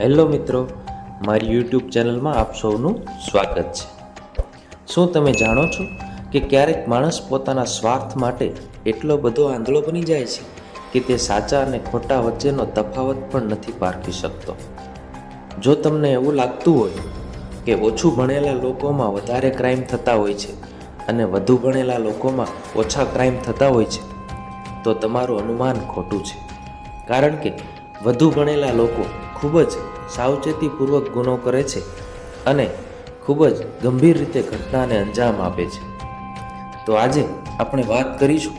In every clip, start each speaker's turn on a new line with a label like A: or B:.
A: Hello મિત્રો, મારી YouTube ચેનલમાં આપ સૌનું સ્વાગત છે. શું તમે જાણો છો કે ક્યારેક માણસ પોતાના સ્વાર્થ માટે એટલો બધો આંધળો બની જાય છે કે તે સાચા અને ખોટા વચ્ચેનો તફાવત પણ નથી પારખી શકતો? જો તમને એવું લાગતું હોય કે ઓછું ભણેલા લોકોમાં વધારે ક્રાઇમ થતા હોય છે અને વધુ ભણેલા લોકોમાં ઓછા ક્રાઇમ થતા હોય છે, તો તમારું અનુમાન ખોટું છે. કારણ કે વધુ ભણેલા લોકો ખૂબ જ સાવચેતીપૂર્વક ગુનો કરે છે અને ખૂબ જ ગંભીર રીતે ઘટનાને અંજામ આપે છે. તો આજે આપણે વાત કરીશું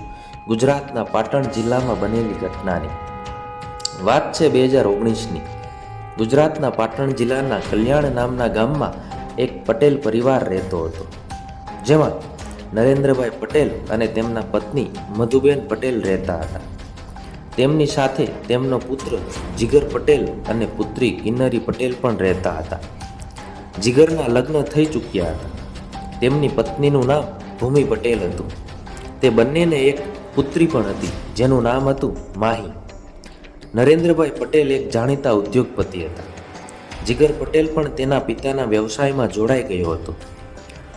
A: ગુજરાતના પાટણ જિલ્લામાં બનેલી ઘટનાની. વાત છે બે હજાર ઓગણીસની. ગુજરાતના પાટણ જિલ્લાના કલ્યાણ નામના ગામમાં એક પટેલ પરિવાર રહેતો હતો. જેમાં નરેન્દ્રભાઈ પટેલ અને તેમના પત્ની મધુબેન પટેલ રહેતા હતા. તેમની સાથે તેમનો પુત્ર જીગર પટેલ અને પુત્રી કિન્નરી પટેલ પણ રહેતા હતા. જીગરના લગ્ન થઈ ચૂક્યા હતા. તેમની પત્નીનું નામ ભૂમિ પટેલ હતું. તે બંનેને એક પુત્રી પણ હતી, જેનું નામ હતું માહી. નરેન્દ્રભાઈ પટેલ એક જાણીતા ઉદ્યોગપતિ હતા. જીગર પટેલ પણ તેના પિતાના વ્યવસાયમાં જોડાઈ ગયો હતો.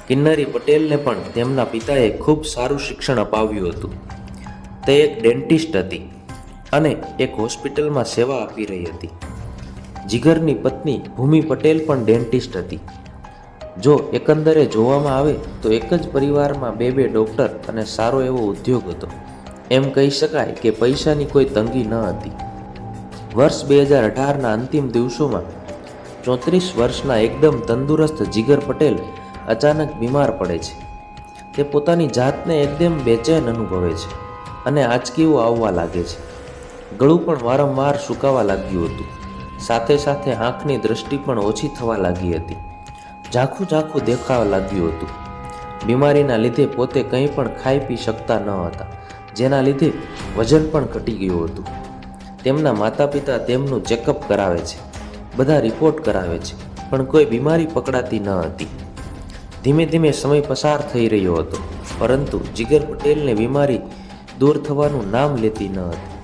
A: કિન્નરી પટેલને પણ તેમના પિતાએ ખૂબ સારું શિક્ષણ અપાવ્યું હતું. તે એક ડેન્ટિસ્ટ હતી. અને એક હોસ્પિટલમાં સેવા આપી રહી હતી. જીગરની પત્ની ભૂમિ પટેલ પણ ડેન્ટિસ્ટ હતી. જો એકંદરે જોવામાં આવે તો એક જ પરિવારમાં બે બે ડૉક્ટર અને સારો એવો ઉદ્યોગ હતો. એમ કહી શકાય કે પૈસાની કોઈ તંગી ન હતી. વર્ષ બે હજાર અઢારના અંતિમ દિવસોમાં ચોત્રીસ વર્ષના એકદમ તંદુરસ્ત જીગર પટેલ અચાનક બીમાર પડે છે. તે પોતાની જાતને એકદમ બેચેન અનુભવે છે અને આંચકીઓ આવવા લાગે છે. ગળું પણ વારંવાર સુકાવા લાગ્યું હતું. સાથે સાથે આંખની દ્રષ્ટિ પણ ઓછી થવા લાગી હતી. ઝાંખું ઝાંખું દેખાવા લાગ્યું હતું. બીમારીના લીધે પોતે કંઈ પણ ખાઈ પી શકતા ન હતા, જેના લીધે વજન પણ ઘટી ગયું હતું. તેમના માતા પિતા તેમનું ચેકઅપ કરાવે છે, બધા રિપોર્ટ કરાવે છે, પણ કોઈ બીમારી પકડાતી ન હતી. ધીમે ધીમે સમય પસાર થઈ રહ્યો હતો, પરંતુ જીગર પટેલને બીમારી દૂર થવાનું નામ લેતી ન હતી.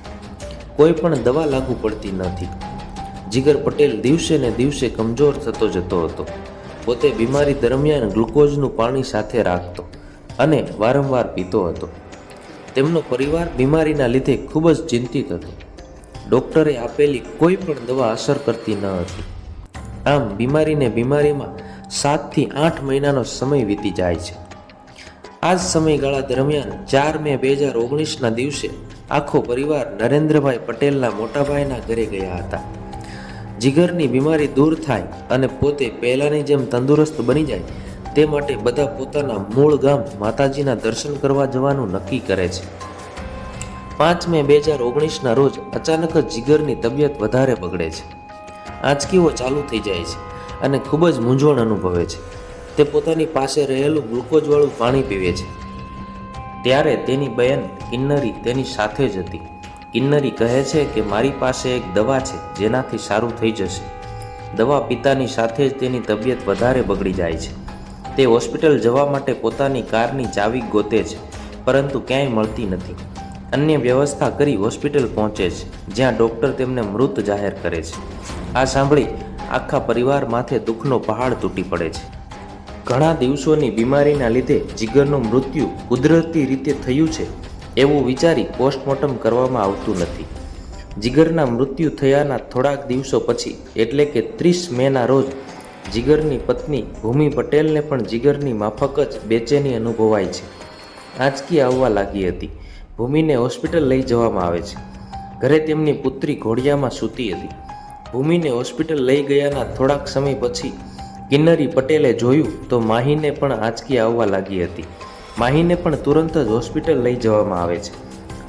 A: કોઈ પણ દવા લાગુ પડતી નથી. જીગર પટેલ દિવસે ને દિવસે કમજોર થતો જતો હતો. પોતે બીમારી દરમિયાન ગ્લુકોઝનું પાણી સાથે રાખતો અને વારંવાર પીતો હતો. તેમનો પરિવાર બીમારીના લીધે ખૂબ જ ચિંતિત હતો. ડૉક્ટરે આપેલી કોઈ પણ દવા અસર કરતી ન હતી. આમ બીમારીને બીમારીમાં સાતથી આઠ મહિનાનો સમય વીતી જાય છે. આ જ સમયગાળા દરમિયાન ચાર મે બે હજાર ઓગણીસના દિવસે આખો પરિવાર નરેન્દ્રભાઈ પટેલના મોટાભાઈના ઘરે ગયા હતા. જીગરની બીમારી દૂર થાય અને પોતે પહેલાંની જેમ તંદુરસ્ત બની જાય, તે માટે બધા પોતાના મૂળ ગામ માતાજીના દર્શન કરવા જવાનું નક્કી કરે છે. પાંચ મે બે હજાર ઓગણીસના રોજ અચાનક જ જીગરની તબિયત વધારે બગડે છે. આંચકીઓ ચાલુ થઈ જાય છે અને ખૂબ જ મૂંઝવણ અનુભવે છે. તે પોતાની પાસે રહેલું ગ્લુકોઝવાળું પાણી પીવે છે. ત્યારે તેની બહેન કિન્નરી તેની સાથે જ હતી. કિન્નરી કહે છે કે મારી પાસે એક દવા છે, જેનાથી સારું થઈ જશે. દવા પિતાની સાથે જ તેની તબિયત વધારે બગડી જાય છે. તે હોસ્પિટલ જવા માટે પોતાની કારની ચાવી ગોતે છે, પરંતુ ક્યાંય મળતી નથી. અન્ય વ્યવસ્થા કરી હોસ્પિટલ પહોંચે છે, જ્યાં ડૉક્ટર તેમને મૃત જાહેર કરે છે. આ સાંભળી આખા પરિવાર માથે દુઃખનો પહાડ તૂટી પડે છે. ઘણા દિવસોની બીમારીના લીધે જીગરનું મૃત્યુ કુદરતી રીતે થયું છે, એવું વિચારી પોસ્ટમોર્ટમ કરવામાં આવતું નથી. જીગરના મૃત્યુ થયાના થોડાક દિવસો પછી, એટલે કે ત્રીસ મેના રોજ, જીગરની પત્ની ભૂમિ પટેલને પણ જીગરની માફક જ બેચેની અનુભવાય છે. આંચકી આવવા લાગી હતી. ભૂમિને હોસ્પિટલ લઈ જવામાં આવે છે. ઘરે તેમની પુત્રી ઘોડિયામાં સૂતી હતી. ભૂમિને હોસ્પિટલ લઈ ગયાના થોડાક સમય પછી કિન્નરી પટેલે જોયું તો માહીને પણ આંચકી આવવા લાગી હતી. માહીને પણ તુરંત જ હોસ્પિટલ લઈ જવામાં આવે છે.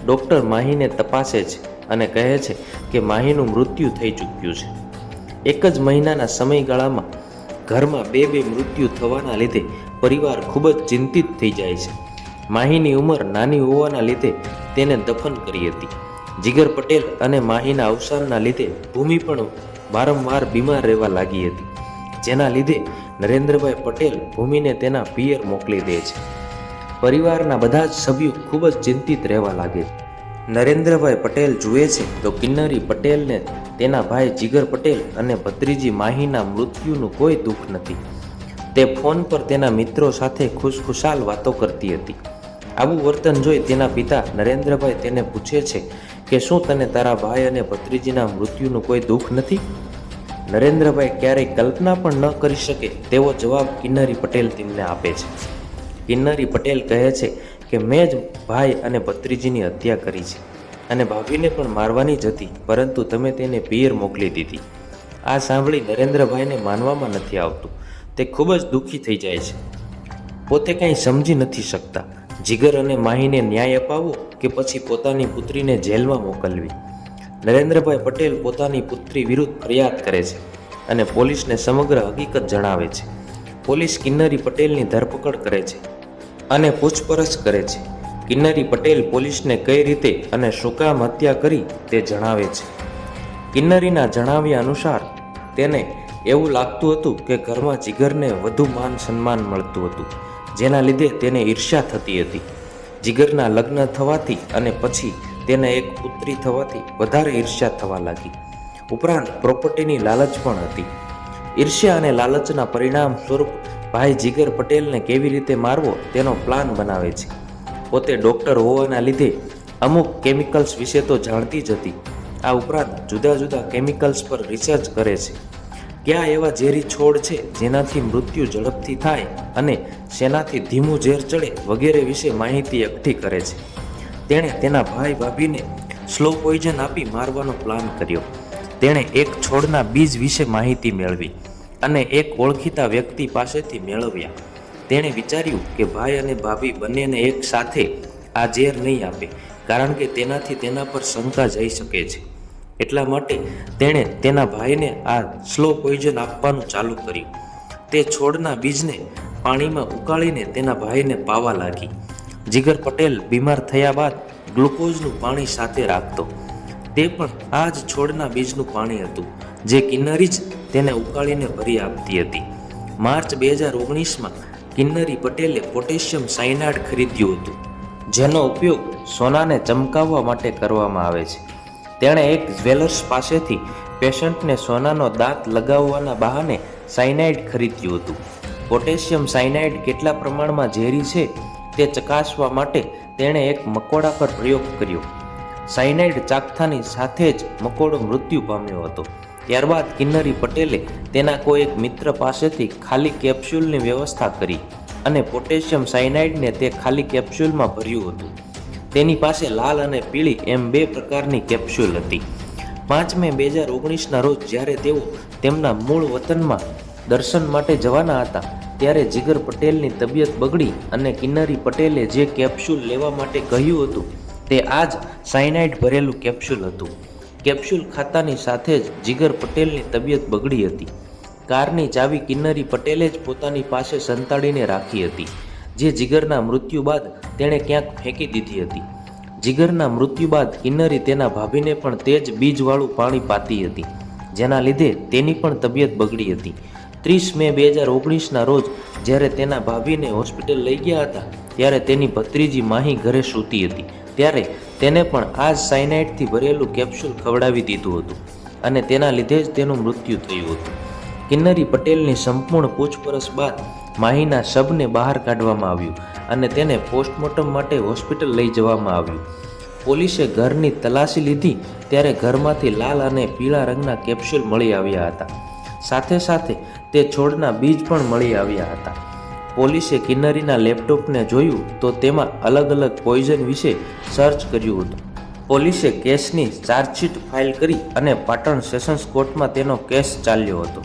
A: ડૉક્ટર માહીને તપાસે છે અને કહે છે કે માહીનું મૃત્યુ થઈ ચૂક્યું છે. એક જ મહિનાના સમયગાળામાં ઘરમાં બે બે મૃત્યુ થવાના લીધે પરિવાર ખૂબ જ ચિંતિત થઈ જાય છે. માહીની ઉંમર નાની હોવાના લીધે તેને દફન કરી હતી. જીગર પટેલ અને માહીના અવસાનના લીધે ભૂમિ પણ વારંવાર બીમાર રહેવા લાગી હતી. જેના લીધે નરેન્દ્રભાઈ પટેલ ભૂમિને તેના પિયર મોકલી દે છે. પરિવારના બધા જ સભ્યો ખૂબ જ ચિંતિત રહેવા લાગે છે. નરેન્દ્રભાઈ પટેલ જુએ છે તો કિન્નરી પટેલને તેના ભાઈ જીગર પટેલ અને ભત્રીજી માહીના મૃત્યુનું કોઈ દુઃખ નથી. તે ફોન પર તેના મિત્રો સાથે ખુશખુશાલ વાતો કરતી હતી. આવું વર્તન જોઈ તેના પિતા નરેન્દ્રભાઈ તેને પૂછે છે કે શું તને તારા ભાઈ અને ભત્રીજીના મૃત્યુનું કોઈ દુઃખ નથી? નરેન્દ્રભાઈ ક્યારેય કલ્પના પણ ન કરી શકે તેવો જવાબ કિન્નરી પટેલ તેમને આપે છે. કિન્નરી પટેલ કહે છે કે, મેં જ ભાઈ અને ભત્રીજીની હત્યા કરી છે અને ભાભીને પણ મારવાની જ હતી, પરંતુ તમે તેને પિયર મોકલી દીધી. આ સાંભળી નરેન્દ્રભાઈને માનવામાં નથી આવતું. તે ખૂબ જ દુઃખી થઈ જાય છે. પોતે કંઈ સમજી નથી શકતા. જીગર અને માહીને ન્યાય અપાવવો કે પછી પોતાની પુત્રીને જેલમાં મોકલવી? નરેન્દ્રભાઈ પટેલ પોતાની પુત્રી વિરુદ્ધ ફરિયાદ કરે છે અને પોલીસને સમગ્ર હકીકત જણાવે છે. પોલીસ કિન્નરી પટેલની ધરપકડ કરે છે અને પૂછપરછ કરે છે. કિન્નરી પટેલ પોલીસને કઈ રીતે અને શું કામ હત્યા કરી તે જણાવે છે. કિન્નરીના જણાવ્યા અનુસાર તેને એવું લાગતું હતું કે ઘરમાં જીગરને વધુ માન સન્માન મળતું હતું, જેના લીધે તેને ઈર્ષ્યા થતી હતી. જીગરના લગ્ન થવાથી અને પછી તેને એક પુત્રી થવાથી વધારે ઈર્ષ્યા થવા લાગી. ઉપરાંત પ્રોપર્ટીની લાલચ પણ હતી. ઈર્ષ્યા અને લાલચના પરિણામ સ્વરૂપ ભાઈ જીગર પટેલને કેવી રીતે મારવો તેનો પ્લાન બનાવે છે. પોતે ડૉક્ટર હોવાના લીધે અમુક કેમિકલ્સ વિશે તો જાણતી જ હતી. આ ઉપરાંત જુદા જુદા કેમિકલ્સ પર રિસર્ચ કરે છે. કયા એવા ઝેરી છોડ છે જેનાથી મૃત્યુ ઝડપથી થાય અને શેનાથી ધીમું ઝેર ચડે વગેરે વિશે માહિતી એકઠી કરે છે. તેણે તેના ભાઈ ભાભીને સ્લો પોઈઝન આપી મારવાનો પ્લાન કર્યો. તેણે એક છોડના બીજ વિશે માહિતી મેળવી અને એક ઓળખીતા વ્યક્તિ પાસેથી મેળવ્યા. તેણે વિચાર્યું કે ભાઈ અને ભાભી બંનેને એક સાથે આ ઝેર નહીં આપે, કારણ કે તેનાથી તેના પર શંકા જઈ શકે છે. એટલા માટે તેણે તેના ભાઈને આ સ્લો પોઈઝન આપવાનું ચાલુ કર્યું. તે છોડના બીજને પાણીમાં ઉકાળીને તેના ભાઈને પાવા લાગી. જીગર પટેલ બીમાર થયા બાદ ગ્લુકોઝનું પાણી સાથે રાખતો. તે પણ આ જ છોડના બીજનું પાણી હતું, જે કિન્નરી જ તેને ઉકાળીને ભરી આપતી હતી. માર્ચ બે હજાર ઓગણીસમાં કિન્નરી પટેલે પોટેશિયમ સાયનાઇડ ખરીદ્યું હતું, જેનો ઉપયોગ સોનાને ચમકાવવા માટે કરવામાં આવે છે. તેણે એક જ્વેલર્સ પાસેથી પેશન્ટને સોનાનો દાંત લગાવવાના બહાને સાયનાઇડ ખરીદ્યું હતું. પોટેશિયમ સાયનાઇડ કેટલા પ્રમાણમાં ઝેરી છે તે ચકાસવા માટે તેણે એક મકોડા પર પ્રયોગ કર્યો. સાયનાઇડ ચાખતાની સાથે જ મકોડો મૃત્યુ પામ્યો હતો. ત્યારબાદ કિન્નરી પટેલે તેના કોઈ એક મિત્ર પાસેથી ખાલી કેપ્સ્યુલની વ્યવસ્થા કરી અને પોટેશિયમ સાયનાઇડને તે ખાલી કેપ્સ્યુલમાં ભર્યું હતું. તેની પાસે લાલ અને પીળી એમ બે પ્રકારની કેપ્સ્યુલ હતી. પાંચ મે બે હજાર ઓગણીસના રોજ જ્યારે તેઓ તેમના મૂળ વતનમાં દર્શન માટે જવાના હતા ત્યારે જીગર પટેલની તબિયત બગડી અને કિન્નરી પટેલે જે કેપ્સ્યુલ લેવા માટે કહ્યું હતું તે આ જ સાયનાઇડ ભરેલું કેપ્સ્યુલ હતું. કેપ્સ્યુલ ખાતાની સાથે જ જીગર પટેલની તબિયત બગડી હતી. કારની ચાવી કિન્નરી પટેલે જ પોતાની પાસે સંતાડીને રાખી હતી, જે જીગરના મૃત્યુ બાદ તેણે ક્યાંક ફેંકી દીધી હતી. જીગરના મૃત્યુ બાદ કિન્નરી તેના ભાભીને પણ તે જ બીજવાળું પાણી પાતી હતી, જેના લીધે તેની પણ તબિયત બગડી હતી. ત્રીસ મે બે હજાર ઓગણીસના રોજ જ્યારે તેના ભાભીને હોસ્પિટલ લઈ ગયા હતા, ત્યારે તેની ભત્રીજી માહી ઘરે સૂતી હતી. ત્યારે તેને પણ આ જ સાયનાઇડથી ભરેલું કેપ્સ્યુલ ખવડાવી દીધું હતું અને તેના લીધે જ તેનું મૃત્યુ થયું હતું. કિન્નરી પટેલની સંપૂર્ણ પૂછપરછ બાદ માહીના શબને બહાર કાઢવામાં આવ્યું અને તેને પોસ્ટમોર્ટમ માટે હોસ્પિટલ લઈ જવામાં આવ્યું. પોલીસે ઘરની તલાશી લીધી, ત્યારે ઘરમાંથી લાલ અને પીળા રંગના કેપ્સ્યુલ મળી આવ્યા હતા. સાથે સાથે તે છોડના બીજ પણ મળી આવ્યા હતા. પોલીસે કિન્નરીના લેપટોપને જોયું તો તેમાં અલગ અલગ પોઈઝન વિશે સર્ચ કર્યું હતું. પોલીસે કેસની ચાર્જશીટ ફાઇલ કરી અને પાટણ સેશન્સ કોર્ટમાં તેનો કેસ ચાલ્યો હતો.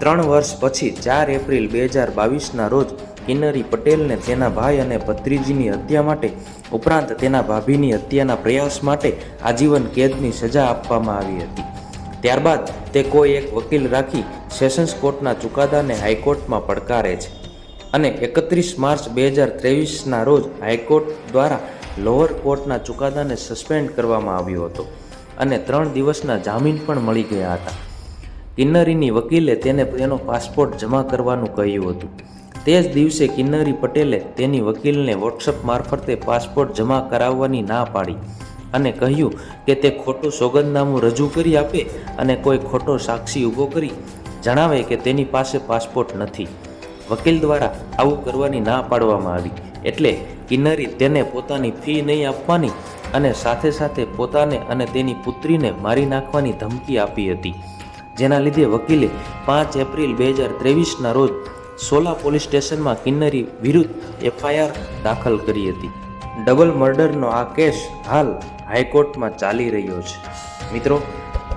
A: ત્રણ વર્ષ પછી ચાર એપ્રિલ બે હજાર બાવીસના રોજ કિન્નરી પટેલને તેના ભાઈ અને ભત્રીજીની હત્યા માટે, ઉપરાંત તેના ભાભીની હત્યાના પ્રયાસ માટે આજીવન કેદની સજા આપવામાં આવી હતી. ત્યારબાદ તે કોઈ એક વકીલ રાખી સેશન્સ કોર્ટના ચુકાદાને હાઈકોર્ટમાં પડકારે છે અને એકત્રીસ માર્ચ બે હજાર ત્રેવીસના રોજ હાઈકોર્ટ દ્વારા લોઅર કોર્ટના ચુકાદાને સસ્પેન્ડ કરવામાં આવ્યો હતો અને ત્રણ દિવસના જામીન પણ મળી ગયા હતા. કિન્નરીની વકીલે તેને તેનો પાસપોર્ટ જમા કરવાનું કહ્યું હતું. તે જ દિવસે કિન્નરી પટેલે તેની વકીલને વોટ્સઅપ મારફતે પાસપોર્ટ જમા કરાવવાની ના પાડી. અને કહ્યું કે તે ખોટું સોગંદનામું રજૂ કરી આપે અને કોઈ ખોટો સાક્ષી ઊભો કરી જણાવે કે તેની પાસે પાસપોર્ટ નથી. વકીલ દ્વારા આવું કરવાની ના પાડવામાં આવી. એટલે કિન્નરી તેને પોતાની ફી નહીં આપવાની અને સાથે સાથે પોતાને અને તેની પુત્રીને મારી નાખવાની ધમકી આપી હતી. જેના લીધે વકીલે પાંચ એપ્રિલ બે હજાર ત્રેવીસના રોજ સોલા પોલીસ સ્ટેશનમાં કિન્નરી વિરુદ્ધ એફઆઈઆર દાખલ કરી હતી. ડબલ મર્ડરનો આ કેસ હાલ હાઈકોર્ટમાં ચાલી રહ્યો છે. મિત્રો,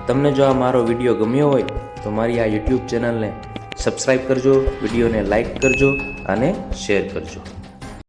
A: તમને જો આ મારો વીડિયો ગમ્યો હોય, તો મારી આ યુટ્યુબ ચેનલને સબસ્ક્રાઈબ કરજો, વિડીયોને લાઈક કરજો અને શેર કરજો.